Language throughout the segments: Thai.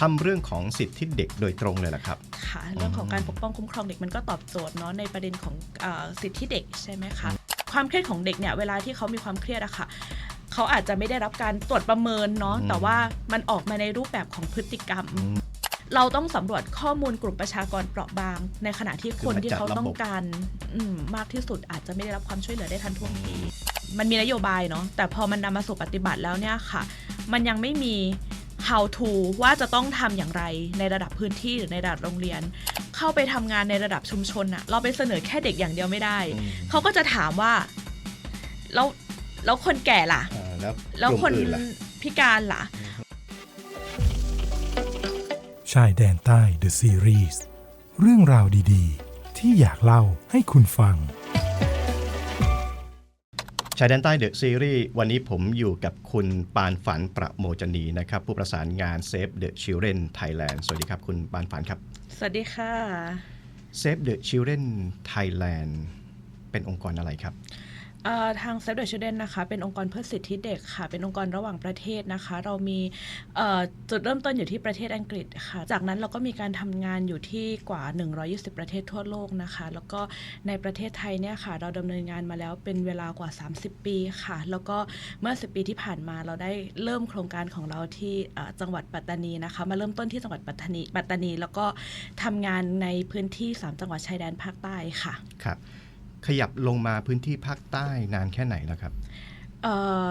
ทำเรื่องของสิทธิเด็กโดยตรงเลยแหละครับค่ะเรื่องของการปกป้องคุ้มครองเด็กมันก็ตอบโจทย์เนาะในประเด็นของเออสิทธิเด็กใช่ไหมคะความเครียดของเด็กเนี่ยเวลาที่เขามีความเครียดอะค่ะเขาอาจจะไม่ได้รับการตรวจประเมินเนาะอืมแต่ว่ามันออกมาในรูปแบบของพฤติกรรมอืมเราต้องสำรวจข้อมูลกลุ่มประชากรเปราะบาง ในขณะที่คนคือมาที่เขาจัดระบบต้องการอืมมากที่สุดอาจจะไม่ได้รับความช่วยเหลือได้ทันท่วงทีมันมีนโยบายเนาะแต่พอมันนำมาสู่ปฏิบัติแล้วเนี่ยค่ะ มันยังไม่มี how to ว่าจะต้องทำอย่างไรในระดับพื้นที่หรือในระดับโรงเรียน เข้าไปทำงานในระดับชุมชนอะเราไปเสนอแค่เด็กอย่างเดียวไม่ได้อืมเขาก็จะถามว่า แล้วแล้วคนแก่ล่ะอ่าแล้วแล้วกลุ่มคนอื่นล่ะพิการล่ะ ชายแดนใต้ The Series เรื่องราวดี ๆ ที่อยากเล่าให้คุณฟัง ชายแดนใต้เดอะซีรีส์วันนี้ผมอยู่กับคุณปานฝันประโมจนีนะครับ ผู้ประสานงาน Save the Children Thailand สวัสดีครับ คุณปานฝันครับ สวัสดีค่ะ Save the Children Thailand เป็นองค์กรอะไรครับเอ่อทาง Save the Children นะคะ เป็นองค์กรเพื่อสิทธิเด็กค่ะ เป็นองค์กรระหว่างประเทศนะคะ เรามีเอ่อจุดเริ่มต้นอยู่ที่ประเทศอังกฤษค่ะ จากนั้นเราก็มีการทำงานอยู่ที่กว่า 120 ประเทศทั่วโลกนะคะ แล้วก็ในประเทศไทยเนี่ยค่ะ เราดำเนินงานมาแล้วเป็นเวลากว่า 30 ปีค่ะ แล้วก็เมื่อ 10 ปีที่ผ่านมาเราได้เริ่มโครงการของเราที่จังหวัดปัตตานีนะคะ มาเริ่มต้นที่จังหวัดปัตตานี ปัตตานี แล้วก็ทำงานในพื้นที่ 3 จังหวัดชายแดนภาคใต้ค่ะ ครับ ขยับลงมาพื้นที่ภาคใต้นานแค่ไหนแล้วครับเอ่อ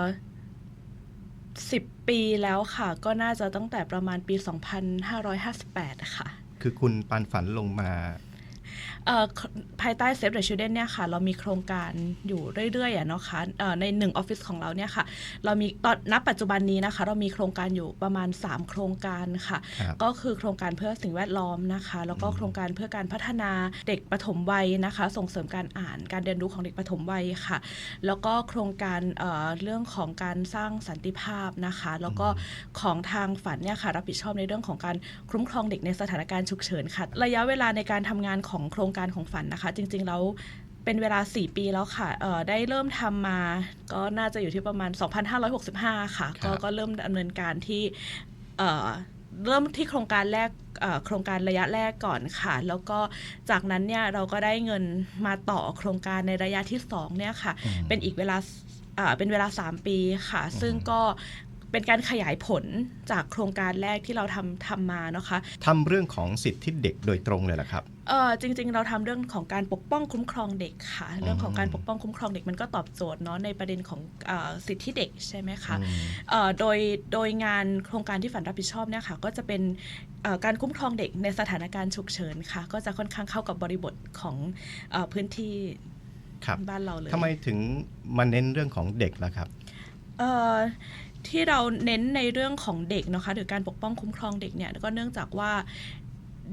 สิบปีแล้วค่ะ ก็น่าจะตั้งแต่ประมาณปี 2558 ค่ะ คือคุณปานฝันลงมาเอ่อ ภายใต้ Save the Children เนี่ยค่ะ เรามีโครงการอยู่เรื่อยๆอะเนาะค่ะเอ่อในหนึ่งออฟฟิศของเราเนี่ยค่ะ เรามีตอนณปัจจุบันนี้นะคะ เรามีโครงการอยู่ประมาณ 3 โครงการค่ะครับก็คือโครงการเพื่อสิ่งแวดล้อมนะคะ แล้วก็โครงการเพื่อการพัฒนาเด็กปฐมวัยนะคะ ส่งเสริมการอ่านการเรียนรู้ของเด็กปฐมวัยค่ะ แล้วก็โครงการเอ่อเรื่องของการสร้างสันติภาพนะคะ แล้วก็ของทางฝันเนี่ยค่ะรับผิดชอบในเรื่องของการคุ้มครองเด็กในสถานการณ์ฉุกเฉินค่ะ ระยะเวลาในการทำงานของโครงการของฝันนะคะ จริงๆแล้วเป็นเวลา 4 ปีแล้วค่ะเอ่อได้เริ่มทำมาก็น่าจะอยู่ที่ประมาณ 2,565 ค่ะครัก็บก็เริ่มดำเนินการที่เอ่อเริ่มที่โครงการแรกเอ่อโครงการระยะแรกก่อนค่ะ แล้วก็จากนั้นเนี่ยเราก็ได้เงินมาต่อโครงการในระยะที่2เนี่ยค่ะอืมเป็นอีกเวลาอ่าเป็นเวลา 3 ปีค่ะ ซึ่งก็ เป็นการขยายผลจากโครงการแรกที่เราทำทำมานะคะทำเรื่องของสิทธิเด็กโดยตรงเลยแหละครับเออจริงๆ เราทำเรื่องของการปกป้องคุ้มครองเด็กค่ะ เรื่องของการปกป้องคุ้มครองเด็กมันก็ตอบโจทย์เนาะในประเด็นของอาสิทธิเด็กใช่ไหมคะอืมเอ่อโดยโดยงานโครงการที่ฝันรับผิดชอบเนี่ยค่ะ ก็จะเป็นเอ่อการคุ้มครองเด็กในสถานการณ์ฉุกเฉินค่ะ ก็จะค่อนข้างเข้ากับบริบทของเออพื้นที่ครับบ้านเราเลยทำไมถึงมาเน้นเรื่องของเด็กล่ะครับเอ่อ ที่เราเน้นในเรื่องของเด็กนะคะหรือการปกป้องคุ้มครองเด็กเนี่ยก็เนื่องจากว่า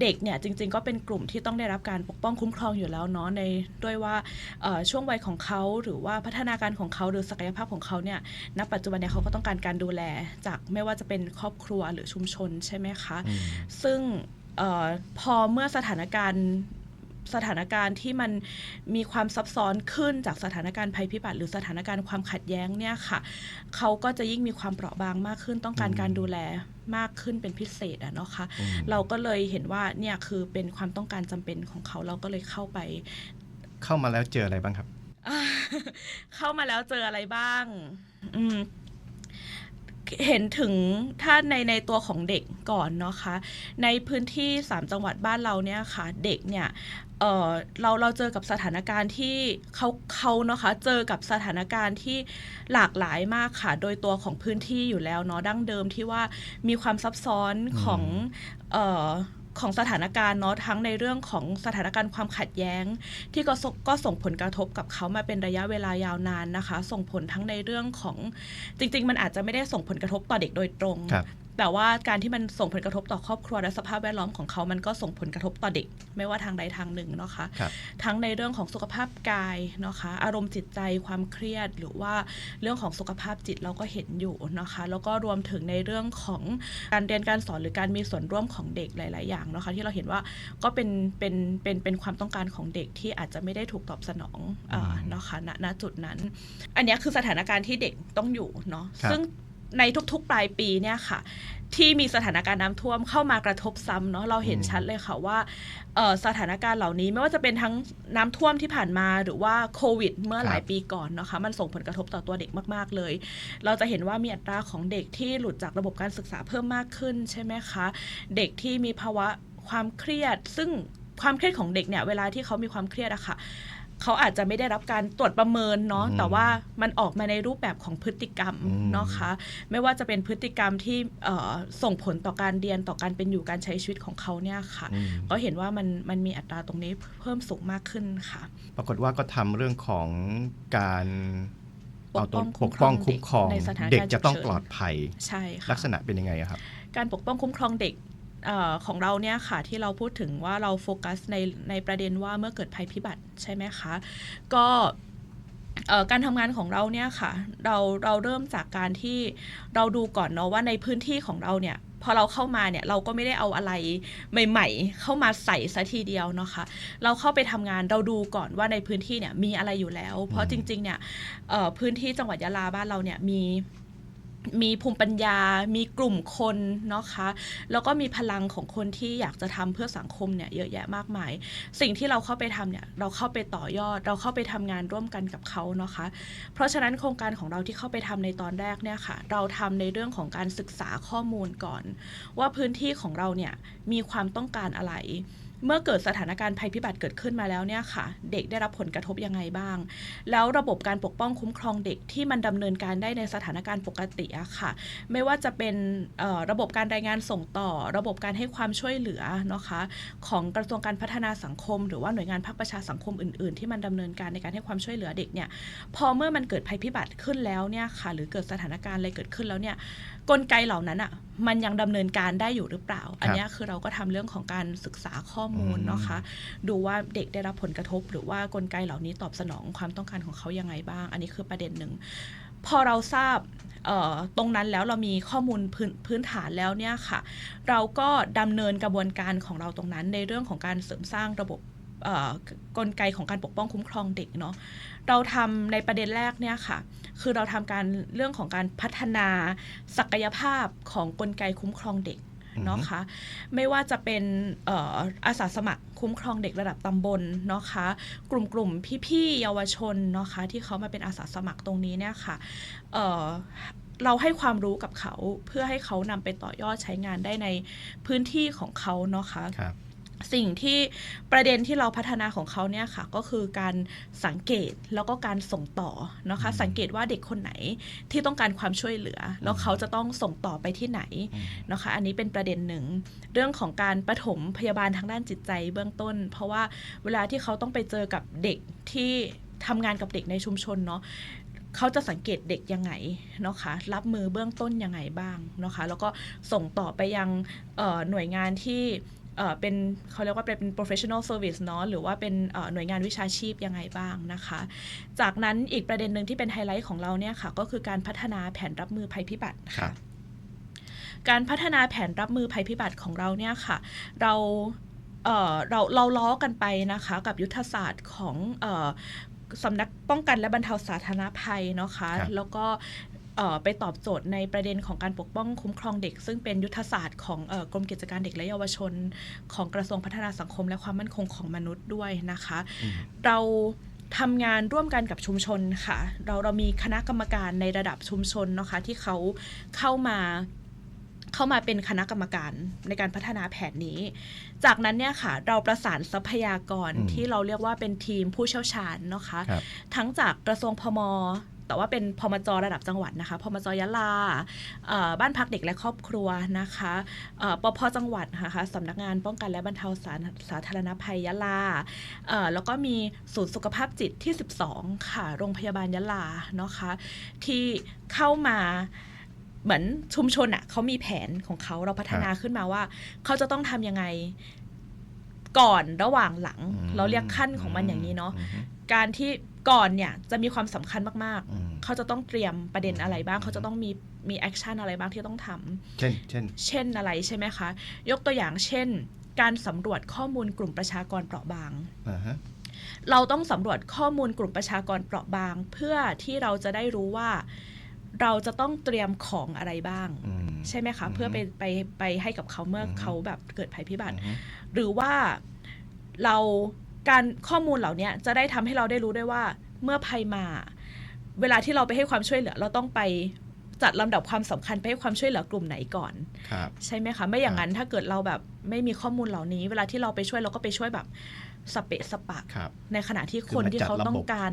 เด็กเนี่ยจริงๆก็เป็นกลุ่มที่ต้องได้รับการปกป้องคุ้มครองอยู่แล้วเนาะในด้วยว่าเอ่อช่วงวัยของเขาหรือว่าพัฒนาการของเขาหรือศักยภาพของเขาเนี่ยณปัจจุบันเนี่ยเขาก็ต้องการการดูแลจากไม่ว่าจะเป็นครอบครัวหรือชุมชนใช่ไหมคะอืมซึ่งเออพอเมื่อสถานการณ์ สถานการณ์ที่มันมีความซับซ้อนขึ้นจากสถานการณ์ภัยพิบัติ หรือสถานการณ์ความขัดแย้งเนี่ยค่ะเขาก็จะยิ่งมีความเปราะบางมากขึ้น ต้องการอืมการดูแลมากขึ้นเป็นพิเศษอะเนาะค่ะอืมเราก็เลยเห็นว่าเนี่ยคือเป็นความต้องการจำเป็นของเขาเราก็เลยเข้าไป เข้ามาแล้วเจออะไรบ้างครับ เข้ามาแล้วเจออะไรบ้าง อืม เห็นถึงถ้าในในตัวของเด็กก่อนเนาะคะ ในพื้นที่ 3 จังหวัดบ้านเราเนี่ยค่ะ เด็กเนี่ยเเราเราเจอกับสถานการณ์ที่เขาเขาเนาะคะ เจอกับสถานการณ์ที่หลากหลายมากค่ะ โดยตัวของพื้นที่อยู่แล้วเนาะดั้งเดิมที่ว่ามีความซับซ้อนของออ ของสถานการณ์เนาะทั้งในเรื่องของสถานการณ์ความขัดแย้ง ที่ก็ส่งก็ส่งผลกระทบกับเขามาเป็นระยะเวลายาวนานนะคะ ส่งผลทั้งในเรื่องของจริง ๆ มันอาจจะไม่ได้ส่งผลกระทบต่อเด็กโดยตรงร แต่ว่าการที่มันส่งผลกระทบต่อครอบครัวและสภาพแวดล้อมของเขามันก็ส่งผลกระทบต่อเด็ก ไม่ว่าทางใดทางหนึ่งเนาะคะครับทั้งในเรื่องของสุขภาพกายเนาะคะ อารมณ์จิตใจความเครียด หรือว่าเรื่องของสุขภาพจิตเราก็เห็นอยู่นะคะ แล้วก็รวมถึงในเรื่องของการเรียนการสอนหรือการมีส่วนร่วมของเด็กหลาย ๆ อย่างเนาะคะ ที่เราเห็นว่าก็เป็นเป็นเป็นเป็นความต้องการของเด็กที่อาจจะไม่ได้ถูกตอบสนองอาอืมเนาะคะณณจุดนั้น อันเนี้ยคือสถานการณ์ที่เด็กต้องอยู่เนาะครับซึ่ง ในทุกๆ ปลายปีเนี่ยค่ะ ที่มีสถานการณ์น้ำท่วมเข้ามากระทบซ้ำเนาะเราเห็นชัดเลยค่ะว่าสถานการณ์เหล่านี้ไม่ว่าจะเป็นทั้งน้ำท่วมที่ผ่านมาหรือว่าโควิด เมื่อหลายปีก่อนเนาะคะมันส่งผลกระทบต่อตัวเด็กมาก ๆ เลย เราจะเห็นว่ามีอัตราของเด็กที่หลุดจากระบบการศึกษาเพิ่มมากขึ้นใช่ไหมคะ เด็กที่มีภาวะความเครียด ซึ่งความเครียดของเด็กเนี่ยเวลาที่เขามีความเครียดอะค่ะ เขาอาจจะไม่ได้รับการตรวจประเมินเนาะอืมแต่ว่ามันออกมาในรูปแบบของพฤติกรรมอืมเนาะคะ ไม่ว่าจะเป็นพฤติกรรมที่เอ่อส่งผลต่อการเรียนต่อการเป็นอยู่การใช้ชีวิตของเขาเนี่ยค่ะอืมก็เห็นว่ามันมันมีอัตราตรงนี้เพิ่มสูงมากขึ้นค่ะ ปรากฏว่าก็ทำเรื่องของการปกป้องปกป้องคุ้คุ้มมคครรอองงในสถานการณ์เด็กจะต้องฉุกเฉินปลอดภัยใช่ค่ะลักษณะเป็นยังไงอะครับการปกป้องคุ้มครองเด็กเออของเราเนี่ยค่ะที่เราพูดถึงว่าเราโฟกัสในในประเด็นว่าเมื่อเกิดภัยพิบัติใช่ไหมคะ ก็การทำงานของเราเนี่ยค่ะเราเราเริ่มจากการที่เราดูก่อนเนาะว่าในพื้นที่ของเราเนี่ยพอเราเข้ามาเนี่ยเราก็ไม่ได้เอาอะไรใหม่ ๆ เข้ามาใส่ซะทีเดียวเนาะค่ะเราเข้าไปทำงานเราดูก่อนว่าในพื้นที่เนี่ยมีอะไรอยู่แล้ว เพราะจริงๆเนี่ยพื้นที่จังหวัดยะลาบ้านเราเนี่ยมี มีภูมิปัญญา มีกลุ่มคนเนาะคะ แล้วก็มีพลังของคนที่อยากจะทำเพื่อสังคมเนี่ยเยอะแยะมากมาย สิ่งที่เราเข้าไปทำเนี่ย เราเข้าไปต่อยอด เราเข้าไปทำงานร่วมกันกับเขาเนาะคะ เพราะฉะนั้นโครงการของเราที่เข้าไปทำในตอนแรกเนี่ยค่ะ เราทำในเรื่องของการศึกษาข้อมูลก่อน ว่าพื้นที่ของเราเนี่ยมีความต้องการอะไร เมื่อเกิดสถานการณ์ภัยพิบัติเกิดขึ้นมาแล้วเนี่ยค่ะ เด็กได้รับผลกระทบยังไงบ้าง แล้วระบบการปกป้องคุ้มครองเด็กที่มันดำเนินการได้ในสถานการณ์ปกติอะค่ะ ไม่ว่าจะเป็นระบบการรายงานส่งต่อ ระบบการให้ความช่วยเหลือนะคะของกระทรวงการพัฒนาสังคม หรือว่าหน่วยงานภาคประชาสังคมอื่น ๆ ที่มันดำเนินการในการให้ความช่วยเหลือเด็กเนี่ยพอเมื่อมันเกิดภัยพิบัติขึ้นแล้วเนี่ยค่ะหรือเกิดสถานการณ์อะไรเกิดขึ้นแล้วเนี่ยกลไกเหล่านั้นอะมันยังดำเนินการได้อยู่หรือเปล่า อันเนี้ยคือเราก็ทำเรื่องของการศึกษาข้อมูลอืมเนาะคะ ดูว่าเด็กได้รับผลกระทบ หรือว่ากลไกเหล่านี้ตอบสนองความต้องการของเขายังไงบ้าง อันนี้คือประเด็นหนึ่ง พอเราทราบเอ่อตรงนั้นแล้วเรามีข้อมูลพื้นพื้นฐานแล้วเนี่ยค่ะ เราก็ดำเนินกระบวนการของเราตรงนั้นในเรื่องของการเสริมสร้างระบบเอ่อกลไกของการปกป้องคุ้มครองเด็กเนาะเราทำในประเด็นแรกเนี่ยค่ะ คือเราทำการเรื่องของการพัฒนาศักยภาพของกลไกคุ้มครองเด็กเนาะคะไม่ว่าจะเป็นเอ่ออาสาสมัครคุ้มครองเด็กระดับตำบลเนาะคะกลุ่มกลุ่มพี่ๆเยาวชนเนาะคะที่เขามาเป็นอาสาสมัครตรงนี้เนี่ยค่ะเอ่อเราให้ความรู้กับเขาเพื่อให้เขานำไปต่อยอดใช้งานได้ในพื้นที่ของเขาเนาะคะครับ สิ่งที่ประเด็นที่เราพัฒนาของเขาเนี่ยค่ะก็คือการสังเกตแล้วก็การส่งต่อนะคะอืมสังเกตว่าเด็กคนไหนที่ต้องการความช่วยเหลือ แล้วเขาจะต้องส่งต่อไปที่ไหนอืมนะคะ อันนี้เป็นประเด็นหนึ่ง เรื่องของการปฐมพยาบาลทางด้านจิตใจเบื้องต้น เพราะว่าเวลาที่เขาต้องไปเจอกับเด็กที่ทำงานกับเด็กในชุมชนเนาะเขาจะสังเกตเด็กยังไงเนาะคะรับมือเบื้องต้นยังไงบ้างนะคะ แล้วก็ส่งต่อไปยังเอ่อหน่วยงานที่ เอ่อเป็นเขาเรียกว่าเป็น professional service เนาะหรือว่าเป็นเอ่อหน่วยงานวิชาชีพยังไงบ้างนะคะ จากนั้นอีกประเด็นหนึ่งที่เป็นไฮไลท์ของเราเนี่ยค่ะก็คือการพัฒนาแผนรับมือภัยพิบัติครัค่ะบการพัฒนาแผนรับมือภัยพิบัติของเราเนี่ยค่ะ เราเอ่อเราเราล้อกันไปนะคะกับยุทธศาสตร์ของเอ่อสำนักป้องกันและบรรเทาสาธารณภัยเนาะคะครับแล้วก็เอ่อ ไปตอบโจทย์ในประเด็นของการปกป้องคุ้มครองเด็ก ซึ่งเป็นยุทธศาสตร์ของเอ่อกรมกิจการเด็กและเยาวชน ของกระทรวงพัฒนาสังคม และความมั่นคงของมนุษย์ด้วยนะคะอืมเราทำงานร่วมกันกับชุมชนค่ะ เราเรามีคณะกรรมการในระดับชุมชนนะคะที่เขาเข้ามาเข้ามาเป็นคณะกรรมการในการพัฒนาแผนนี้ จากนั้นเนี่ยค่ะ เราประสานทรัพยากรอืมที่เราเรียกว่าเป็นทีมผู้เชี่ยวชาญเนาะคะครับทั้งจากกระทรวงพม แต่ว่าเป็นพมจระดับจังหวัดนะคะพมจยะลาบ้านพักเด็กและครอบครัวนะคะปพจังหวัดนะคะสำนักงานป้องกันและบรรเทาสาสาธารณภัยยะลาแล้วก็มีศูนย์สุขภาพจิตที่ 12 ค่ะ โรงพยาบาลยะลาเนาะคะ ที่เข้ามาเหมือนชุมชนอะ่ะเขามีแผนของเขาเราพัฒนาขึ้นมาว่า เขาจะต้องทำยังไงก่อนระหว่างหลัง เราเรียกขั้นของมันอย่างนี้เนาะการที่ ก่อนเนี่ยจะมีความสำคัญมากอืมๆเขาจะต้องเตรียมประเด็นอะไรบ้าง เขาจะต้องมีมีแอคชั่นอะไรบ้างที่ต้องทำเช่น เช่น เช่นอะไรใช่ไหมคะ ยกตัวอย่างเช่น การสำรวจข้อมูลกลุ่มประชากรเปราะบางอ่าฮะเราต้องสำรวจข้อมูลกลุ่มประชากรเปราะบาง เพื่อที่เราจะได้รู้ว่าเราจะต้องเตรียมของอะไรบ้างอืมใช่ไหมคะอือฮึเพื่อไปไปไปให้กับเขาเมื่อออฮึเขาแบบเกิดภัยพิบัติอือฮึหรือว่าเรา การข้อมูลเหล่านี้จะได้ทำให้เราได้รู้ด้วยว่าเมื่อภัยมา เวลาที่เราไปให้ความช่วยเหลือ เราต้องไปจัดลำดับความสำคัญไปให้ความช่วยเหลือกลุ่มไหนก่อนครับใช่ไหมคะไม่อย่างนั้นถ้าเกิดเราแบบไม่มีข้อมูลเหล่านี้ เวลาที่เราไปช่วยเราก็ไปช่วยแบบสเปะสปะครับในขณะที่คือคนมาที่จัดเขาระบบต้องการ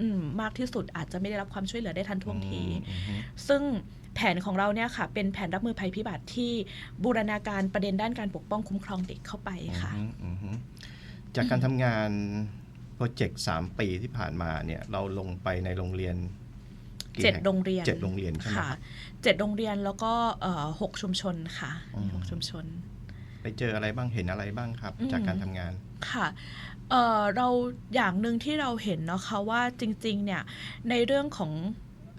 อืมมากที่สุดอาจจะไม่ได้รับความช่วยเหลือได้ทันท่วงทีอืมอืมซึ่งแผนของเราเนี่ยค่ะ เป็นแผนรับมือภัยพิบัติที่บูรณาการประเด็นด้านการปกป้องคุ้มครองเด็กเข้าไปค่ะอืมอืมอืม จากการทำงานโปรเจกต์สามปีที่ผ่านมาเนี่ยเราลงไปในโรงเรียนกี่เจ็ดแห่โรงเรียนเจ็ดโรงเรียนใช่ไหมค่ะเจ็ดโรงเรียนแล้วก็เอ่อหกชุมชนค่ะอืมหกชุมชน ไปเจออะไรบ้างเห็นอะไรบ้างครับอืมจากการทำงานค่ะเอ่อเราอย่างหนึ่งที่เราเห็นนะคะว่าจริงๆเนี่ยในเรื่องของ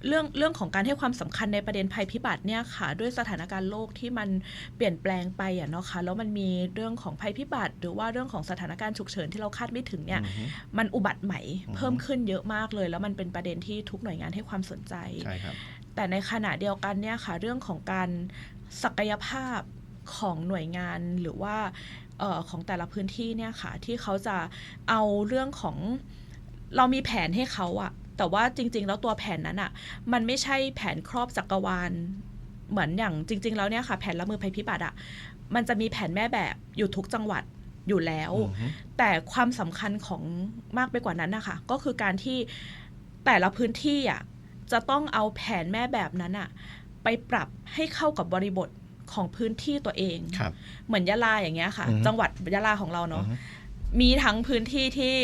เรื่องเรื่องของการให้ความสำคัญในประเด็นภัยพิบัติเนี่ยค่ะ ด้วยสถานการณ์โลกที่มันเปลี่ยนแปลงไปอะเนาะค่ะแล้วมันมีเรื่องของภัยพิบัติ หรือว่าเรื่องของสถานการณ์ฉุกเฉินที่เราคาดไม่ถึงเนี่ยอือฮึมันอุบัติใหม่อือฮึเพิ่มขึ้นเยอะมากเลย แล้วมันเป็นประเด็นที่ทุกหน่วยงานให้ความสนใจใช่ครับแต่ในขณะเดียวกันเนี่ยค่ะ เรื่องของการศักยภาพของหน่วยงานหรือว่าเออของแต่ละพื้นที่เนี่ยค่ะ ที่เขาจะเอาเรื่องของเรามีแผนให้เขาอะ แต่ว่าจริง ๆ แล้วตัวแผนนั้นอะมันไม่ใช่แผนครอบจักรวาล เหมือนอย่างจริง ๆ แล้วเนี่ยค่ะ แผนรับมือภัยพิบัติอะมันจะมีแผนแม่แบบอยู่ทุกจังหวัดอยู่แล้วอือฮึแต่ความสำคัญของมากไปกว่านั้นนะคะก็คือการที่แต่ละพื้นที่อะจะต้องเอาแผนแม่แบบนั้นอะ ไปปรับให้เข้ากับบริบทของพื้นที่ตัวเองครับเหมือนยะลาอย่างเงี้ยค่ะอือฮึจังหวัดยะลาของเราเนาะอือฮึมีทั้งพื้นที่ที่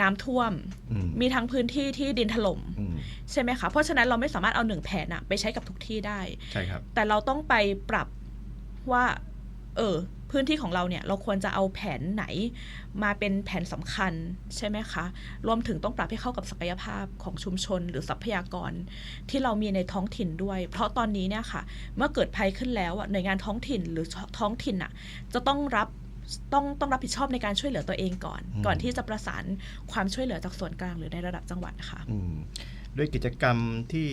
น้ำท่วมอืมมีทั้งพื้นที่ที่ดินถล่มอืมใช่ไหมคะเพราะฉะนั้นเราไม่สามารถเอาหนึ่งแผนอะไปใช้กับทุกที่ได้ใช่ครับแต่เราต้องไปปรับว่า เออพื้นที่ของเราเนี่ยเราควรจะเอาแผนไหนมาเป็นแผนสำคัญใช่ไหมคะรวมถึงต้องปรับให้เข้ากับศักยภาพของชุมชน หรือทรัพยากรที่เรามีในท้องถิ่นด้วย เพราะตอนนี้เนี่ยค่ะ เมื่อเกิดภัยขึ้นแล้วอะหน่วยงานท้องถิ่นหรือท้องถิ่นอะจะต้องรับ ต้องต้องรับผิดชอบในการช่วยเหลือตัวเองก่อนอืมก่อนที่จะประสานความช่วยเหลือจากส่วนกลางหรือในระดับจังหวัดค่ะอืมด้วยกิจกรรมที่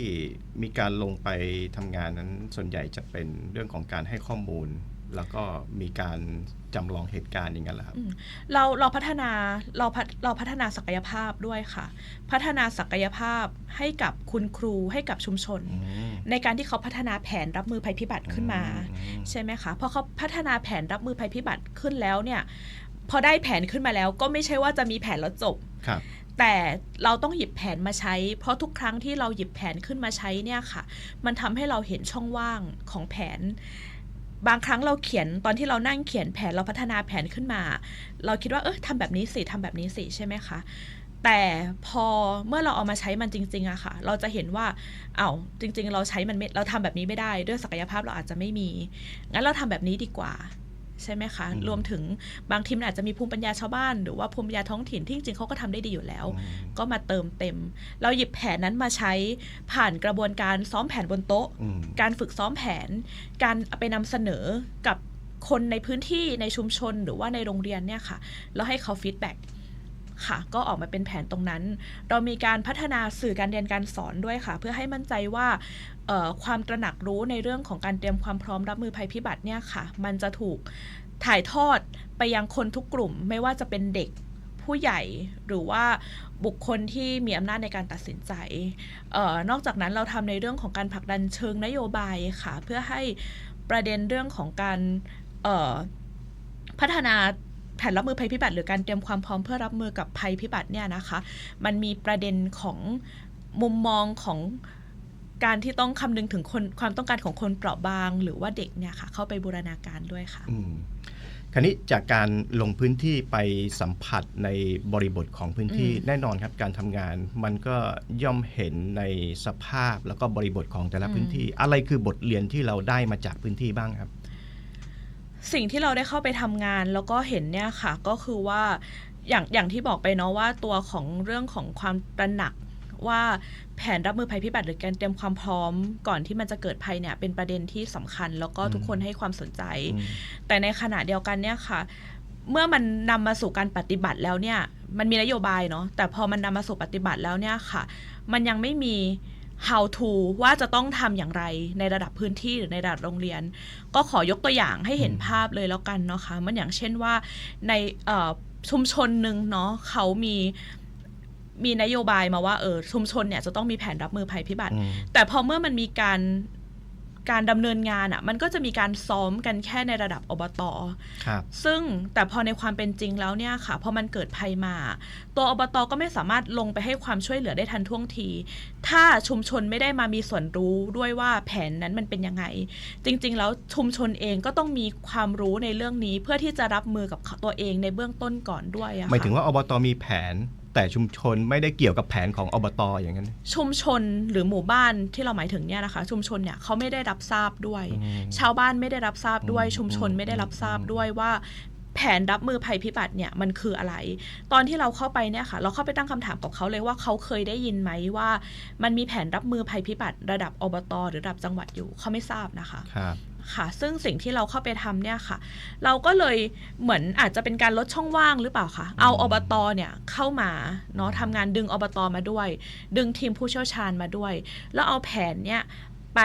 มีการลงไปทำงานนั้นส่วนใหญ่จะเป็นเรื่องของการให้ข้อมูล แล้วก็มีการ จำลองเหตุการณ์อย่างนั้นแหละครับอืมเราเราพัฒนาเราพัฒเราพัฒนาศักยภาพด้วยค่ะ พัฒนาศักยภาพให้กับคุณครูให้กับชุมชนอืมในการที่เขาพัฒนาแผนรับมือภัยพิบัติขึ้นมาอืมใช่ไหมคะเพราะเขาพัฒนาแผนรับมือภัยพิบัติขึ้นแล้วเนี่ยพอได้แผนขึ้นมาแล้วก็ไม่ใช่ว่าจะมีแผนแล้วจบครับแต่เราต้องหยิบแผนมาใช้ เพราะทุกครั้งที่เราหยิบแผนขึ้นมาใช้เนี่ยค่ะ มันทำให้เราเห็นช่องว่างของแผน บางครั้งเราเขียนตอนที่เรานั่งเขียนแผนเราพัฒนาแผนขึ้นมา เราคิดว่าเออทำแบบนี้สิทำแบบนี้สิใช่ไหมคะแต่พอเมื่อเราเอามาใช้มันจริง ๆอะค่ะ เราจะเห็นว่า เอา้าจริง ๆ เราใช้มันเราทำแบบนี้ไม่ได้ ด้วยศักยภาพเราอาจจะไม่มี งั้นเราทำแบบนี้ดีกว่า ใช่ไหมคะอืมรวมถึงบางทีมนอาจจะมีภูมิปัญญาชาวบ้าน หรือว่าภูมิปัญญาท้องถิ่นที่จริงๆเขาก็ทำได้ดีอยู่แล้วอืมก็มาเติมเต็ม เราหยิบแผนนั้นมาใช้ผ่านกระบวนการซ้อมแผนบนโต๊ะอืมการฝึกซ้อมแผน การเอาไปนำเสนอกับคนในพื้นที่ในชุมชนหรือว่าในโรงเรียนเนี่ยค่ะแล้วให้เขาฟีดแบ็ก ค่ะ ก็ออกมาเป็นแผนตรงนั้น เรามีการพัฒนาสื่อการเรียนการสอนด้วยค่ะ เพื่อให้มั่นใจว่าความตระหนักรู้ในเรื่องของการเตรียมความพร้อมรับมือภัยพิบัติเนี่ยค่ะ มันจะถูกถ่ายทอดไปยังคนทุกกลุ่ม ไม่ว่าจะเป็นเด็กผู้ใหญ่หรือว่าบุคคลที่มีอำนาจในการตัดสินใจออนอกจากนั้นเราทำในเรื่องของการผลักดันเชิงนโยบายค่ะ เพื่อให้ประเด็นเรื่องของการออพัฒนา แผนรับมือภัยพิบัติหรือการเตรียมความพร้อมเพื่อรับมือกับภัยพิบัติเนี่ยนะคะ มันมีประเด็นของมุมมองของการที่ต้องคำนึงถึงคนความต้องการของคนเปราะบาง หรือว่าเด็กเนี่ยค่ะ เข้าไปบูรณาการด้วยค่ะอืมคราวนี้จากการลงพื้นที่ไปสัมผัสในบริบทของพื้นที่อืมแน่นอนครับการทำงาน มันก็ย่อมเห็นในสภาพแล้วก็บริบทของแต่ละพื้นที่ อะไรคือบทเรียนที่เราได้มาจากพื้นที่บ้างครับ สิ่งที่เราได้เข้าไปทำงานแล้วก็เห็นเนี่ยค่ะก็คือว่าอย่างอย่างที่บอกไปเนาะว่าตัวของเรื่องของความตระหนักว่าแผนรับมือภัยพิบัติหรือการเตรียมความพร้อมก่อนที่มันจะเกิดภัยเนี่ยเป็นประเด็นที่สำคัญ แล้วก็ทุกคนให้ความสนใจอืมแต่ในขณะเดียวกันเนี่ยค่ะ เมื่อมันนำมาสู่การปฏิบัติแล้วเนี่ย มันมีนโยบายเนาะแต่พอมันนำมาสู่ปฏิบัติแล้วเนี่ยค่ะ มันยังไม่มี how to ว่าจะต้องทำอย่างไรในระดับพื้นที่หรือในระดับโรงเรียน ก็ขอยกตัวอย่างให้เห็นภาพเลยแล้วกันเนาะคะมันอย่างเช่นว่าในเอ่อชุมชนหนึ่งเนาะเขามีมีนโยบายมาว่าเออชุมชนเนี่ยจะต้องมีแผนรับมือภัยพิบัติอืมแต่พอเมื่อมันมีการ การดำเนินงานอะ่ะมันก็จะมีการซ้อมกันแค่ในระดับอบตครับซึ่งแต่พอในความเป็นจริงแล้วเนี่ยค่ะพอมันเกิดภัยมา ตัวอบตก็ไม่สามารถลงไปให้ความช่วยเหลือได้ทันท่วงที ถ้าชุมชนไม่ได้มามีส่วนรู้ด้วยว่าแผนนั้นมันเป็นยังไง จริง ๆ แล้วชุมชนเองก็ต้องมีความรู้ในเรื่องนี้เพื่อที่จะรับมือกับตัวเองในเบื้องต้นก่อนด้วยอะค่ะหมายถึงว่าอบตมีแผน แต่ชุมชนไม่ได้เกี่ยวกับแผนของอบตอย่างนั้น ชุมชนหรือหมู่บ้านที่เราหมายถึงเนี่ยนะคะ ชุมชนเนี่ยเขาไม่ได้รับทราบด้วยอืมชาวบ้านไม่ได้รับทราบด้วยอืมชุมชนอืมไม่ได้รับทราบอืมด้วยว่าแผนรับมือภัยพิบัติเนี่ยมันคืออะไร ตอนที่เราเข้าไปเนี่ยค่ะ เราเข้าไปตั้งคำถามกับเขาเลยว่าเขาเคยได้ยินไหมว่า มันมีแผนรับมือภัยพิบัติระดับอบต หรือระดับจังหวัดอยู่เขาไม่ทราบนะคะ ครับค่ะ ซึ่งสิ่งที่เราเข้าไปทำเนี่ยค่ะ เราก็เลยเหมือนอาจจะเป็นการลดช่องว่างหรือเปล่าคะเอาอบตเนี่ยเข้ามาเนาะทำงานดึงอบตมาด้วย ดึงทีมผู้เชี่ยวชาญมาด้วย แล้วเอาแผนเนี่ยไป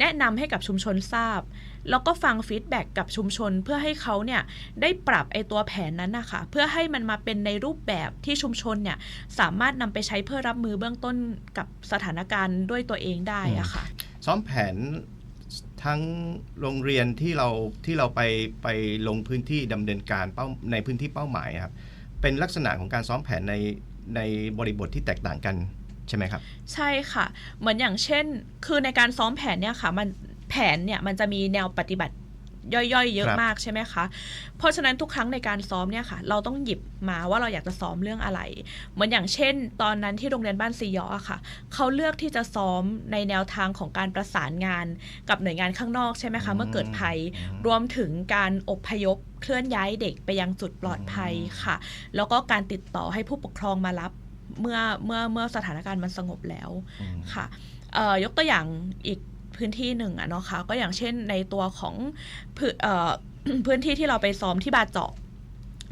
แนะนำให้กับชุมชนทราบ แล้วก็ฟังฟีดแบ็กกับชุมชนเพื่อให้เขาเนี่ยได้ปรับไอตัวแผนนั้นนะคะเพื่อให้มันมาเป็นในรูปแบบที่ชุมชนเนี่ยสามารถนำไปใช้เพื่อรับมือเบื้องต้นกับสถานการณ์ด้วยตัวเองได้อะค่ะซ้อมแผน ทั้งโรงเรียนที่เราที่เราไปไปลงพื้นที่ดำเนินการเป้าในพื้นที่เป้าหมายครับเป็นลักษณะของการซ้อมแผนในในบริบทที่แตกต่างกันใช่ไหมครับใช่ค่ะ เหมือนอย่างเช่น คือในการซ้อมแผนเนี่ยค่ะมันแผนเนี่ยมันจะมีแนวปฏิบัติ ย่อยๆ เยอะครับมากใช่ไหมคะ เพราะฉะนั้นทุกครั้งในการซ้อมเนี่ยค่ะ เราต้องหยิบมาว่าเราอยากจะซ้อมเรื่องอะไร เหมือนอย่างเช่น ตอนนั้นที่โรงเรียนบ้านซียออะค่ะ เขาเลือกที่จะซ้อมในแนวทางของการประสานงาน กับหน่วยงานข้างนอกใช่ไหมคะ เมื่อเกิดภัย รวมถึงการอพยพเคลื่อนย้ายเด็กไปยังจุดปลอดภัยค่ะ แล้วก็การติดต่อให้ผู้ปกครองมารับเมื่อเมื่อเมื่อสถานการณ์มันสงบแล้วอืมค่ะเอ่อยกตัวอย่างอีก พื้นที่หนึ่งอะเนาะค่ะก็อย่างเช่นในตัวของพื้นเอ่อพื้นที่ที่เราไปซ้อมที่บาเจาะ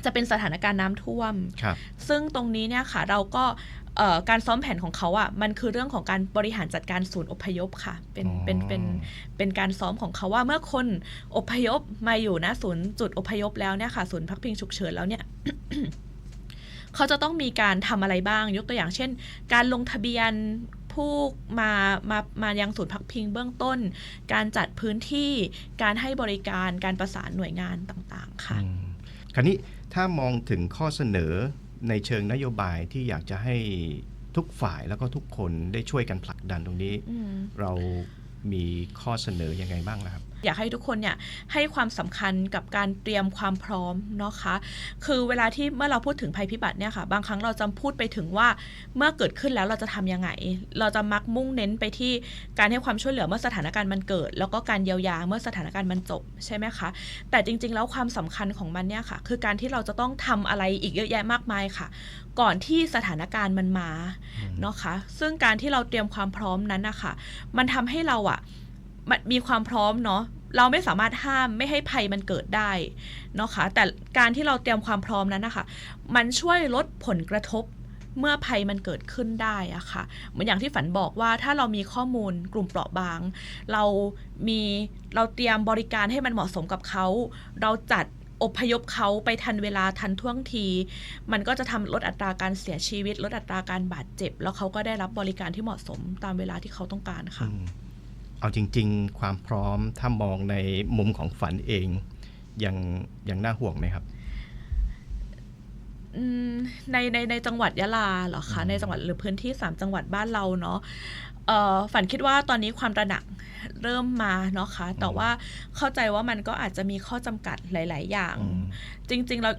จะเป็นสถานการณ์น้ำท่วมครับซึ่งตรงนี้เนี่ยค่ะเราก็เอ่อการซ้อมแผนของเขาอะ่ะมันคือเรื่องของการบริหารจัดการศูนย์อพยพค่ะ เป็นอ๋อเป็นเป็นเป็นการซ้อมของเขาว่าเมื่อคนอพยพมาอยู่นะศูนย์จุดอพยพแล้วเนี่ยค่ะศูนย์พักพิงฉุกเฉินแล้วเนี่ยเขาจะต้องมีการทำอะไรบ้างยกตัวอย่างเช่น การลงทะเบียน ผู้มามามายังศูนย์พักพิงเบื้องต้น การจัดพื้นที่การให้บริการการประสานหน่วยงานต่างๆค่ะอืมคราวนี้ถ้ามองถึงข้อเสนอในเชิงนโยบายที่อยากจะให้ทุกฝ่ายแล้วก็ทุกคนได้ช่วยกันผลักดันตรงนี้อืมเรามีข้อเสนอยังไงบ้างล่ะครับ อยากให้ทุกคนเนี่ยให้ความสำคัญกับการเตรียมความพร้อมเนาะคะ คือเวลาที่เมื่อเราพูดถึงภัยพิบัติเนี่ยค่ะ บางครั้งเราจะพูดไปถึงว่าเมื่อเกิดขึ้นแล้วเราจะทำยังไง เราจะมักมุ่งเน้นไปที่การให้ความช่วยเหลือเมื่อสถานการณ์มันเกิด แล้วก็การเยียวยาเมื่อสถานการณ์มันจบใช่ไหมคะ แต่จริงๆ แล้วความสำคัญของมันเนี่ยค่ะ คือการที่เราจะต้องทำอะไรอีกเยอะแยะมากมายค่ะ ก่อนที่สถานการณ์มันมาเนาะคะซึ่งการที่เราเตรียมความพร้อมนั้นนะคะมันทำให้เราอะ มันมีความพร้อมเนาะเราไม่สามารถห้ามไม่ให้ภัยมันเกิดได้เนาะคะแต่การที่เราเตรียมความพร้อมนั้นนะคะ มันช่วยลดผลกระทบเมื่อภัยมันเกิดขึ้นได้อะค่ะ เหมือนอย่างที่ฝันบอกว่าถ้าเรามีข้อมูลกลุ่มเปราะบาง เรามีเราเตรียมบริการให้มันเหมาะสมกับเขา เราจัดอพยพเขาไปทันเวลาทันท่วงที มันก็จะทำลดอัตราการเสียชีวิต ลดอัตราการบาดเจ็บ แล้วเขาก็ได้รับบริการที่เหมาะสมตามเวลาที่เขาต้องการค่ะ เอาจริง ๆ ความพร้อมถ้ามองในมุมของฝันเองยังยังน่าห่วงไหมครับในในในจังหวัดยะลาเหรอคะในจังหวัดหรือพื้นที่ 3 จังหวัดบ้านเราเนาะ ฝันคิดว่าตอนนี้ความตระหนักเริ่มมาเนาะคะแต่ว่าเข้าใจว่ามันก็อาจจะมีข้อจำกัดหลาย ๆ อย่างอืมจริง ๆ เรา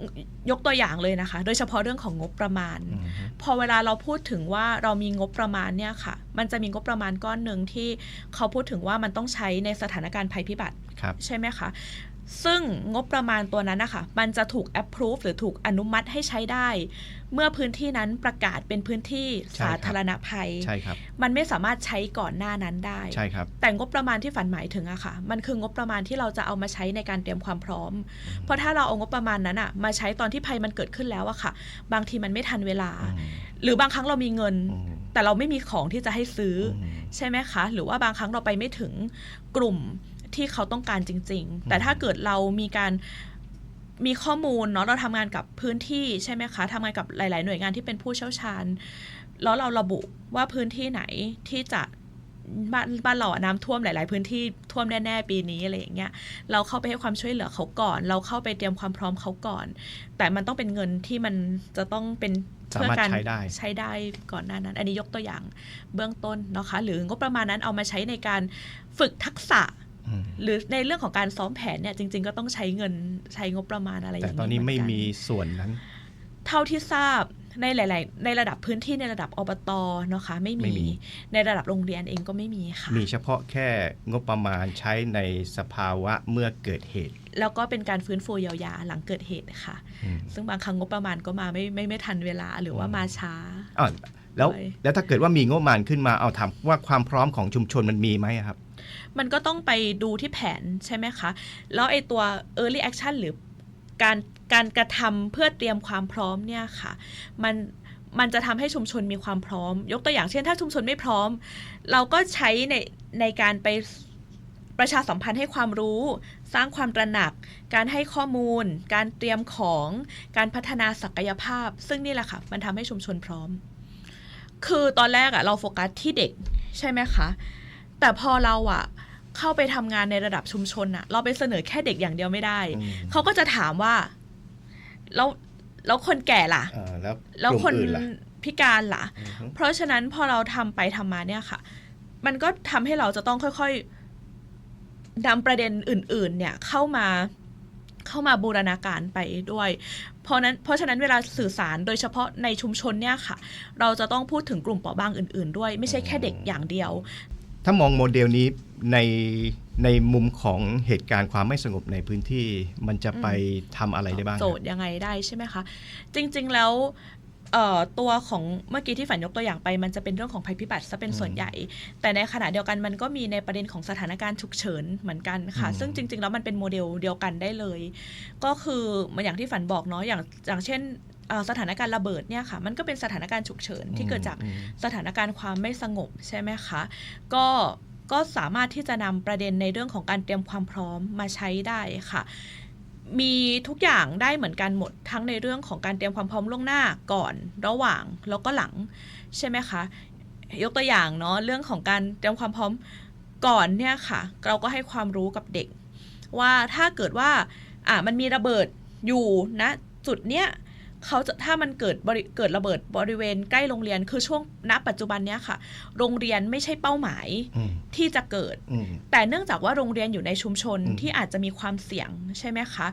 ยกตัวอย่างเลยนะคะ โดยเฉพาะเรื่องของงบประมาณอืมพอเวลาเราพูดถึงว่าเรามีงบประมาณเนี่ยค่ะ มันจะมีงบประมาณก้อนหนึ่งที่เขาพูดถึงว่ามันต้องใช้ในสถานการณ์ภัยพิบัติครับใช่ไหมคะ ซึ่งงบประมาณตัวนั้นนะคะมันจะถูก approve หรือถูกอนุมัติให้ใช้ได้ เมื่อพื้นที่นั้นประกาศเป็นพื้นที่ใช่ครับสาธารณภัย ใช่ครับ มันไม่สามารถใช้ก่อนหน้านั้นได้ ใช่ครับ แต่งบประมาณที่ฝันหมายถึงอะค่ะ มันคืองบประมาณที่เราจะเอามาใช้ในการเตรียมความพร้อม เพราะถ้าเราเอางบประมาณนั้นอะมาใช้ตอนที่ภัยมันเกิดขึ้นแล้วอะค่ะ บางทีมันไม่ทันเวลาอืมหรือบางครั้งเรามีเงินอืมแต่เราไม่มีของที่จะให้ซื้อออืมใช่ไหมคะ หรือว่าบางครั้งเราไปไม่ถึงกลุ่ม ที่เขาต้องการจริง ๆ แต่ถ้าเกิดเรามีการมีข้อมูลเนาะเราทำงานกับพื้นที่ใช่ไหมคะทำงานกับหลาย ๆ หน่วยงานที่เป็นผู้เชี่ยวชาญ แล้วเราระบุว่าพื้นที่ไหนที่จะบ้านบ้านเราอะน้ำท่วมหลาย ๆ พื้นที่ท่วมแน่ ๆ ปีนี้อะไรอย่างเงี้ย เราเข้าไปให้ความช่วยเหลือเขาก่อน เราเข้าไปเตรียมความพร้อมเขาก่อน แต่มันต้องเป็นเงินที่มันจะต้องเป็นสามารถเพื่อการใช้ได้ใช้ได้ก่อนหน้านั้น อันนี้ยกตัวอย่างเบื้องต้นนะคะ หรืองบประมาณนั้นเอามาใช้ในการฝึกทักษะอืม หรือในเรื่องของการซ้อมแผนเนี่ยจริง ๆ ก็ต้องใช้เงินใช้งบประมาณอะไรอแต่ย่างตอนนี้เหไม่กัมีส่วนนั้น เท่าที่ทราบในหลาย ๆ ในระดับพื้นที่ในระดับอบตเนาะคะไม่ไม่มีมีในระดับโรงเรียนเองก็ไม่มีค่ะ มีเฉพาะแค่งบประมาณใช้ในสภาวะเมื่อเกิดเหตุ แล้วก็เป็นการฟื้นฟูเยียวยาหลังเกิดเหตุค่ะอืมซึ่งบางครั้งงบประมาณก็มาไม่ไม่ไม่ทันเวลาหรือว่ามาช้าอ้าวแล้วด้วยแล้วถ้าเกิดว่ามีงบประมาณขึ้นมาเอาถามว่าความพร้อมของชุมชนมันมีไหมอะครับ มันก็ต้องไปดูที่แผนใช่ไหมคะ แล้วไอตัว early action หรือการการกระทำเพื่อเตรียมความพร้อมเนี่ยค่ะ มันมันจะทำให้ชุมชนมีความพร้อม ยกตัวอย่างเช่น ถ้าชุมชนไม่พร้อม เราก็ใช้ในในการไปประชาสัมพันธ์ให้ความรู้ สร้างความตระหนัก การให้ข้อมูล การเตรียมของ การพัฒนาศักยภาพ ซึ่งนี่แหละค่ะ มันทำให้ชุมชนพร้อม คือตอนแรกอะเราโฟกัสที่เด็กใช่ไหมคะ แต่พอเราอะเข้าไปทำงานในระดับชุมชนอะเราไปเสนอแค่เด็กอย่างเดียวไม่ได้อืมเขาก็จะถามว่า แล้วแล้วคนแก่ล่ะเอ่อแล้วแล้วกลุ่มคนอื่นล่ะพิการล่ะอือฮึเพราะฉะนั้นพอเราทำไปทำมาเนี่ยค่ะ มันก็ทำให้เราจะต้องค่อยๆนำประเด็นอื่น ๆ เนี่ยเข้ามาเข้ามาบูรณาการไปด้วย เพราะนั้นเพราะฉะนั้นเวลาสื่อสารโดยเฉพาะในชุมชนเนี่ยค่ะ เราจะต้องพูดถึงกลุ่มเปราะบางอื่น ๆ ด้วย ไม่ใช่แค่เด็กอย่างเดียว ถ้ามองโมเดลนี้ในในมุมของเหตุการณ์ความไม่สงบในพื้นที่มันจะไปทำอะไรได้บ้างโจทย์ยังไงได้ใช่ไหมคะ จริงๆแล้วเอ่อตัวของเมื่อกี้ที่ฝันยกตัวอย่างไป มันจะเป็นเรื่องของภัยพิบัติซะเป็นส่วนใหญ่ แต่ในขณะเดียวกันมันก็มีในประเด็นของสถานการณ์ฉุกเฉินเหมือนกันค่ะอืมซึ่งจริง ๆ แล้วมันเป็นโมเดลเดียวกันได้เลย ก็คือเหมือนอย่างที่ฝันบอกเนาะอย่างอย่างเช่นเอ่อ สถานการณ์ระเบิดเนี่ยค่ะมันก็เป็นสถานการณ์ฉุกเฉินที่เกิดจากอืมสถานการณ์ความไม่สงบใช่ไหมคะก็ก็สามารถที่จะนำประเด็นในเรื่องของการเตรียมความพร้อมมาใช้ได้ค่ะ มีทุกอย่างได้เหมือนกันหมดทั้งในเรื่องของการเตรียมความพร้อมล่วงหน้าก่อน ระหว่างแล้วก็หลังใช่ไหมคะยกตัวอย่างเนาะเรื่องของการเตรียมความพร้อมก่อนเนี่ยค่ะ เราก็ให้ความรู้กับเด็ก ว่าถ้าเกิดว่าอะมันมีระเบิดอยู่ณจุดเนี้ย เขาจะถ้ามันเกิดบริเกิดระเบิดบริเวณใกล้โรงเรียนคือช่วงณปัจจุบันเนี้ยค่ะ โรงเรียนไม่ใช่เป้าหมายอืมที่จะเกิดอืมแต่เนื่องจากว่าโรงเรียนอยู่ในชุมชนอืมที่อาจจะมีความเสี่ยงใช่ไหมคะ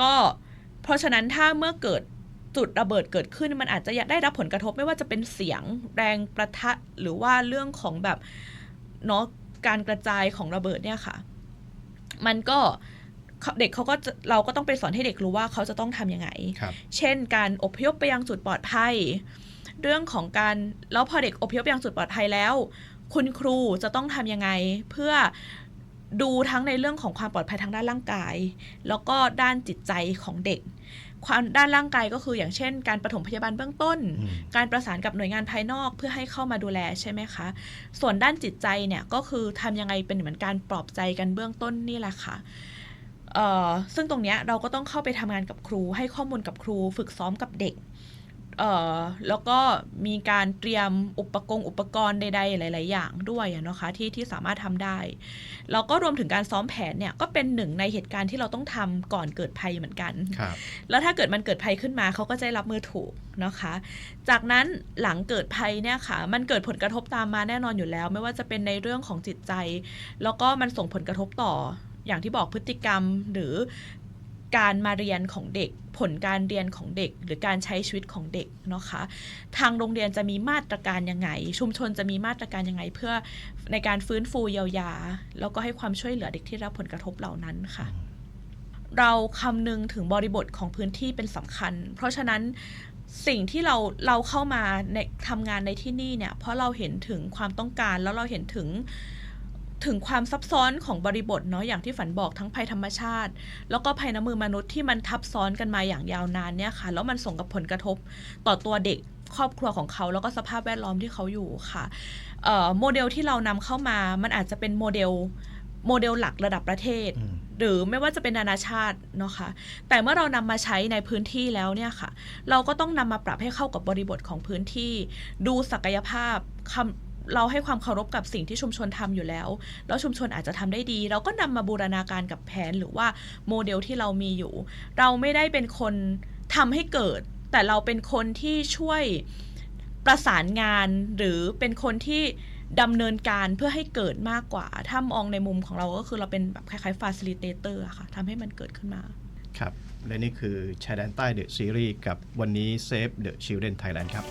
ก็เพราะฉะนั้นถ้าเมื่อเกิดจุดระเบิดเกิดขึ้นมันอาจจะได้รับผลกระทบไม่ว่าจะเป็นเสียงแรงประทะหรือว่าเรื่องของแบบเนาะการกระจายของระเบิดเนี่ยค่ะ มันก็ เขาเด็กเขาก็จะเราก็ต้องไปสอนให้เด็กรู้ว่าเขาจะต้องทำยังไงครับเช่น การอพยพไปยังจุดปลอดภัย เรื่องของการแล้วพอเด็กอพยพไปยังจุดปลอดภัยแล้ว คุณครูจะต้องทำยังไง เพื่อดูทั้งในเรื่องของความปลอดภัยทางด้านร่างกาย แล้วก็ด้านจิตใจของเด็ก ความด้านร่างกายก็คืออย่างเช่น การปฐมพยาบาลเบื้องต้นอืมการประสานกับหน่วยงานภายนอกเพื่อให้เข้ามาดูแลใช่ไหมคะ ส่วนด้านจิตใจเนี่ยก็คือทำยังไงเป็นเหมือนการปลอบใจกันเบื้องต้นนี่แหละค่ะเอ่อ ซึ่งตรงเนี้ยเราก็ต้องเข้าไปทำงานกับครู ให้ข้อมูลกับครู ฝึกซ้อมกับเด็กเอ่อแล้วก็มีการเตรียมอุปกรณ์อุปกรณ์ใดๆหลาย ๆ อย่างด้วยอะเนาะคะที่ที่สามารถทำได้แล้วก็รวมถึงการซ้อมแผนเนี่ยก็เป็นหนึ่งในเหตุการณ์ที่เราต้องทำก่อนเกิดภัยเหมือนกันครับแล้วถ้าเกิดมันเกิดภัยขึ้นมาเขาก็จะได้รับมือถูกนะคะ จากนั้นหลังเกิดภัยเนี่ยค่ะ มันเกิดผลกระทบตามมาแน่นอนอยู่แล้ว ไม่ว่าจะเป็นในเรื่องของจิตใจ แล้วก็มันส่งผลกระทบต่อ อย่างที่บอกพฤติกรรมหรือการมาเรียนของเด็ก ผลการเรียนของเด็ก หรือการใช้ชีวิตของเด็กนะคะ ทางโรงเรียนจะมีมาตรการยังไง ชุมชนจะมีมาตรการยังไง เพื่อในการฟื้นฟูเยียวยา แล้วก็ให้ความช่วยเหลือเด็กที่รับผลกระทบเหล่านั้นค่ะ เราคำนึงถึงบริบทของพื้นที่เป็นสำคัญ เพราะฉะนั้นสิ่งที่เราเราเข้ามาในทำงานในที่นี่เนี่ยเพราะเราเห็นถึงความต้องการแล้วเราเห็นถึง ถึงความซับซ้อนของบริบทเนาะอย่างที่ฝันบอกทั้งภัยธรรมชาติ แล้วก็ภัยน้ำมือมนุษย์ที่มันทับซ้อนกันมาอย่างยาวนานเนี่ยค่ะ แล้วมันส่งกับผลกระทบต่อตัวเด็กครอบครัวของเขา แล้วก็สภาพแวดล้อมที่เขาอยู่ค่ะเอ่อโมเดลที่เรานำเข้ามามันอาจจะเป็นโมเดลโมเดลหลักระดับประเทศอืมหรือไม่ว่าจะเป็นนานาชาติเนาะค่ะแต่เมื่อเรานำมาใช้ในพื้นที่แล้วเนี่ยค่ะ เราก็ต้องนำมาปรับให้เข้ากับบริบทของพื้นที่ ดูศักยภาพคำ เราให้ความเคารพกับสิ่งที่ชุมชนทำอยู่แล้ว แล้วชุมชนอาจจะทำได้ดี เราก็นำมาบูรณาการกับแผนหรือว่าโมเดลที่เรามีอยู่ เราไม่ได้เป็นคนทำให้เกิด แต่เราเป็นคนที่ช่วยประสานงานหรือเป็นคนที่ดำเนินการเพื่อให้เกิดมากกว่า ถ้ามองในมุมของเราก็คือเราเป็นแบบคล้ายๆ facilitator อะค่ะทำให้มันเกิดขึ้นมา ครับ และนี่คือชายแดนใต้เดอะซีรีส์กับวันนี้ Save the Children Thailand ครับ